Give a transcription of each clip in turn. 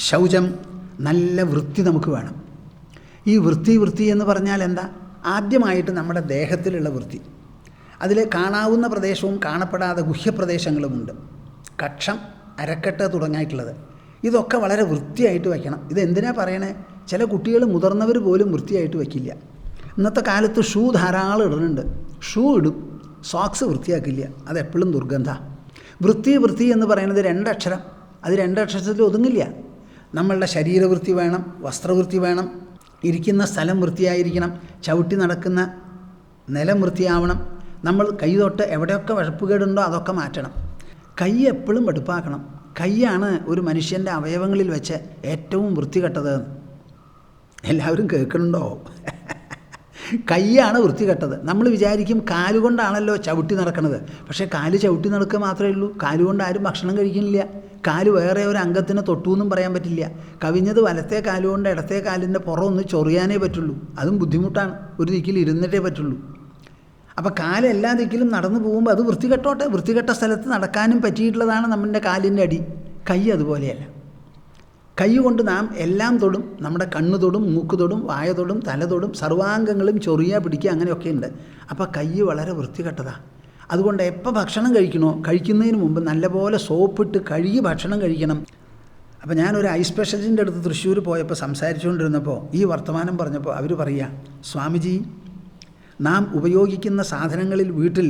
ശൗചം നല്ല വൃത്തി നമുക്ക് വേണം. ഈ വൃത്തി വൃത്തി എന്ന് പറഞ്ഞാൽ എന്താ? ആദ്യമായിട്ട് നമ്മുടെ ദേഹത്തിലുള്ള വൃത്തി. അതിൽ കാണാവുന്ന പ്രദേശവും കാണപ്പെടാതെ ഗുഹ്യപ്രദേശങ്ങളുമുണ്ട് കക്ഷം അരക്കെട്ട് തുടങ്ങിയിട്ടുള്ളത്. ഇതൊക്കെ വളരെ വൃത്തിയായിട്ട് വയ്ക്കണം. ഇത് എന്തിനാ പറയണേ? ചില കുട്ടികൾ മുതിർന്നവർ പോലും വൃത്തിയായിട്ട് വയ്ക്കില്ല. ഇന്നത്തെ കാലത്ത് ഷൂ ധാരാളം ഇടുന്നുണ്ട്. ഷൂ ഇടും. സോക്സ് വൃത്തിയാക്കില്ല. അതെപ്പോഴും ദുർഗന്ധ. വൃത്തി വൃത്തി എന്ന് പറയുന്നത് രണ്ടക്ഷരം. അത് രണ്ടക്ഷരത്തിൽ ഒതുങ്ങില്ല. നമ്മളുടെ ശരീരവൃത്തി വേണം വസ്ത്രവൃത്തി വേണം ഇരിക്കുന്ന സ്ഥലം വൃത്തിയായിരിക്കണം ചവിട്ടി നടക്കുന്ന നിലം വൃത്തിയാവണം നമ്മൾ കൈ തൊട്ട് എവിടെയൊക്കെ വഴപ്പുകേടുണ്ടോ അതൊക്കെ മാറ്റണം. കൈ എപ്പോഴും വെടുപ്പാക്കണം കൈയാണ് ഒരു മനുഷ്യന്റെ അവയവങ്ങളിൽ വെച്ച് ഏറ്റവും വൃത്തികെട്ടത്. എല്ലാവരും കേൾക്കുന്നുണ്ടോ? കൈയാണ് വൃത്തികെട്ടത്. നമ്മൾ വിചാരിക്കും കാലുകൊണ്ടാണല്ലോ ചവിട്ടി നടക്കുന്നത് പക്ഷേ കാൽ ചവിട്ടി നടക്കുക മാത്രമേ ഉള്ളൂ. കാലുകൊണ്ട് ആരും ഭക്ഷണം കഴിക്കുന്നില്ല. കാൽ വേറെ ഒരു അംഗത്തിന് തൊട്ടു എന്നും പറയാൻ പറ്റില്ല. കവിഞ്ഞത് വലത്തെ കാലുകൊണ്ട് ഇടത്തെ കാലിന്റെ പുറം ഒന്ന് ചൊറിയാനേ പറ്റുള്ളൂ. അതും ബുദ്ധിമുട്ടാണ്. ഒരു ദിക്കിൽ ഇരുന്നിട്ടേ പറ്റുള്ളൂ. അപ്പോൾ കാൽ എല്ലാ ദിക്കിലും നടന്നു പോകുമ്പോൾ അത് വൃത്തികെട്ടോട്ടെ. വൃത്തികെട്ട സ്ഥലത്ത് നടക്കാനും പറ്റിയിട്ടുള്ളതാണ് നമ്മുടെ കാലിന്റെ അടി. കൈ അതുപോലെയല്ല. കൈ കൊണ്ട് നാം എല്ലാം തൊടും നമ്മുടെ കണ്ണ് തൊടും മൂക്ക് തൊടും വായ തൊടും തല തൊടും സർവാംഗങ്ങളും ചൊറിയ പിടിക്കുക അങ്ങനെയൊക്കെ ഉണ്ട് അപ്പോൾ കൈ വളരെ വൃത്തികെട്ടതാണ് അതുകൊണ്ട് എപ്പോൾ ഭക്ഷണം കഴിക്കണോ കഴിക്കുന്നതിന് മുമ്പ് നല്ലപോലെ സോപ്പിട്ട് കഴുകി ഭക്ഷണം കഴിക്കണം. അപ്പോൾ ഞാനൊരു ഐ സ്പെഷ്യലിന്റെ അടുത്ത് തൃശ്ശൂർ പോയപ്പോൾ സംസാരിച്ചുകൊണ്ടിരുന്നപ്പോൾ ഈ വർത്തമാനം പറഞ്ഞപ്പോൾ അവർ പറയുക സ്വാമിജി നാം ഉപയോഗിക്കുന്ന സാധനങ്ങളിൽ വീട്ടിൽ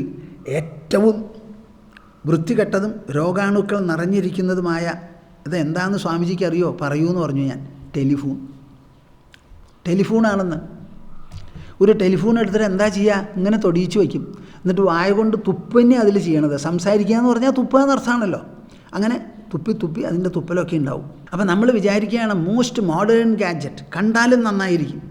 ഏറ്റവും വൃത്തികെട്ടതും രോഗാണുക്കൾ നിറഞ്ഞിരിക്കുന്നതുമായ ഇത് സ്വാമിജിക്ക് അറിയോ? പറയൂ എന്ന് പറഞ്ഞു ഞാൻ. ടെലിഫോൺ. ടെലിഫോണാണെന്ന്. ഒരു ടെലിഫോൺ എടുത്തിട്ട് എന്താ ചെയ്യുക ഇങ്ങനെ തൊടിയിച്ച് വയ്ക്കും. എന്നിട്ട് വായ കൊണ്ട് തുപ്പന്നെ അതിൽ ചെയ്യണത്. സംസാരിക്കുക എന്ന് പറഞ്ഞാൽ തുപ്പുക എന്നർത്ഥമാണല്ലോ അങ്ങനെ തുപ്പി തുപ്പി അതിന്റെ തുപ്പലൊക്കെ ഉണ്ടാവും. അപ്പോൾ നമ്മൾ വിചാരിക്കുകയാണ് മോസ്റ്റ് മോഡേൺ ഗാഡ്ജറ്റ് കണ്ടാലും നന്നായിരിക്കും.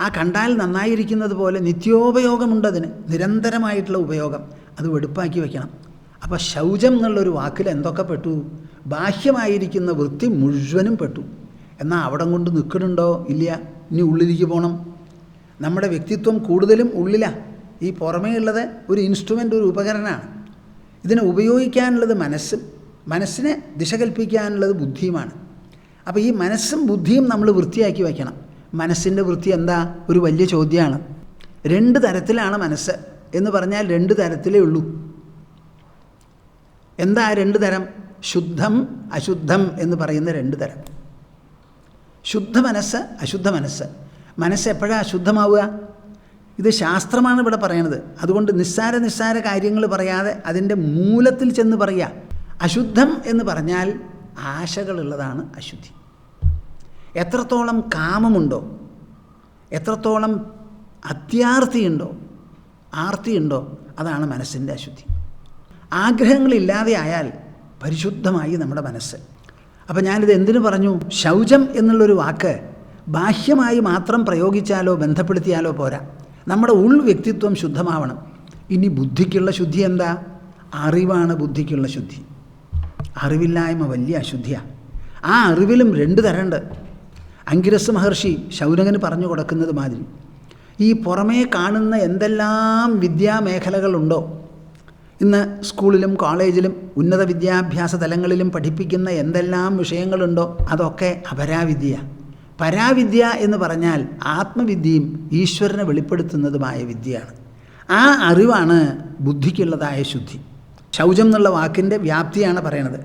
ആ കണ്ടാൽ നന്നായിരിക്കുന്നത് പോലെ നിത്യോപയോഗമുണ്ടതിന് നിരന്തരമായിട്ടുള്ള ഉപയോഗം. അത് വെടുപ്പാക്കി വയ്ക്കണം അപ്പോൾ ശൗചം എന്നുള്ളൊരു വാക്കിൽ എന്തൊക്കെ പെട്ടു? ബാഹ്യമായിരിക്കുന്ന വൃത്തി മുഴുവനും പെട്ടു. എന്നാൽ അവിടെ കൊണ്ട് നിൽക്കണുണ്ടോ ഇല്ല. ഇനി ഉള്ളിലേക്ക് പോകണം നമ്മുടെ വ്യക്തിത്വം കൂടുതലും ഉള്ളിലാണ് ഈ പുറമേ ഉള്ളത് ഒരു ഇൻസ്ട്രുമെന്റ് ഒരു ഉപകരണമാണ്. ഇതിനെ ഉപയോഗിക്കാനുള്ളത് മനസ്സും മനസ്സിനെ ദിശ കൽപ്പിക്കാനുള്ളത് ബുദ്ധിയുമാണ്. അപ്പോൾ ഈ മനസ്സും ബുദ്ധിയും നമ്മൾ വൃത്തിയാക്കി വയ്ക്കണം. മനസ്സിന്റെ വൃത്തി എന്താ? ഒരു വലിയ ചോദ്യമാണ്. രണ്ട് തരത്തിലാണ് മനസ്സ് എന്ന് പറഞ്ഞാൽ രണ്ട് തരത്തിലേ ഉള്ളൂ. എന്താ രണ്ട് തരം? ശുദ്ധം അശുദ്ധം എന്ന് പറയുന്ന രണ്ട് തരം. ശുദ്ധ മനസ്സ് അശുദ്ധ മനസ്സ്. മനസ്സ് എപ്പോഴാണ് അശുദ്ധമാവുക ഇത് ശാസ്ത്രമാണ് ഇവിടെ പറയണത്. അതുകൊണ്ട് നിസ്സാര നിസ്സാര കാര്യങ്ങൾ പറയാതെ അതിന്റെ മൂലത്തിൽ ചെന്ന് പറയുക അശുദ്ധം എന്ന് പറഞ്ഞാൽ ആശകളുള്ളതാണ് അശുദ്ധി. എത്രത്തോളം കാമമുണ്ടോ എത്രത്തോളം അത്യാർത്തിയുണ്ടോ ആർത്തിയുണ്ടോ അതാണ് മനസ്സിന്റെ അശുദ്ധി. ആഗ്രഹങ്ങളില്ലാതെ ആയാൽ പരിശുദ്ധമായി നമ്മുടെ മനസ്സ്. അപ്പം ഞാനിത് എന്തിനു പറഞ്ഞു? ശൗചം എന്നുള്ളൊരു വാക്ക് ബാഹ്യമായി മാത്രം പ്രയോഗിച്ചാലോ ബന്ധപ്പെടുത്തിയാലോ പോരാ. നമ്മുടെ ഉൾ വ്യക്തിത്വം ശുദ്ധമാവണം. ഇനി ബുദ്ധിക്കുള്ള ശുദ്ധി എന്താ? അറിവാണ് ബുദ്ധിക്കുള്ള ശുദ്ധി. അറിവില്ലായ്മ വലിയ അശുദ്ധിയാണ് ആ അറിവിലും രണ്ട് തരണ്ട് അങ്കിരസ് മഹർഷി ശൗനകന് പറഞ്ഞു കൊടുക്കുന്നത് മാതിരി. ഈ പുറമേ കാണുന്ന എന്തെല്ലാം വിദ്യാമേഖലകളുണ്ടോ ഇന്ന് സ്കൂളിലും കോളേജിലും ഉന്നത വിദ്യാഭ്യാസ തലങ്ങളിലും പഠിപ്പിക്കുന്ന എന്തെല്ലാം വിഷയങ്ങളുണ്ടോ അതൊക്കെ അപരാവിദ്യ. പരാവിദ്യ എന്ന് പറഞ്ഞാൽ ആത്മവിദ്യയും ഈശ്വരനെ വെളിപ്പെടുത്തുന്നതുമായ വിദ്യയാണ്. ആ അറിവാണ് ബുദ്ധിക്കുള്ളതായ ശുദ്ധി. ശൗചം എന്നുള്ള വാക്കിന്റെ വ്യാപ്തിയാണ് പറയണത്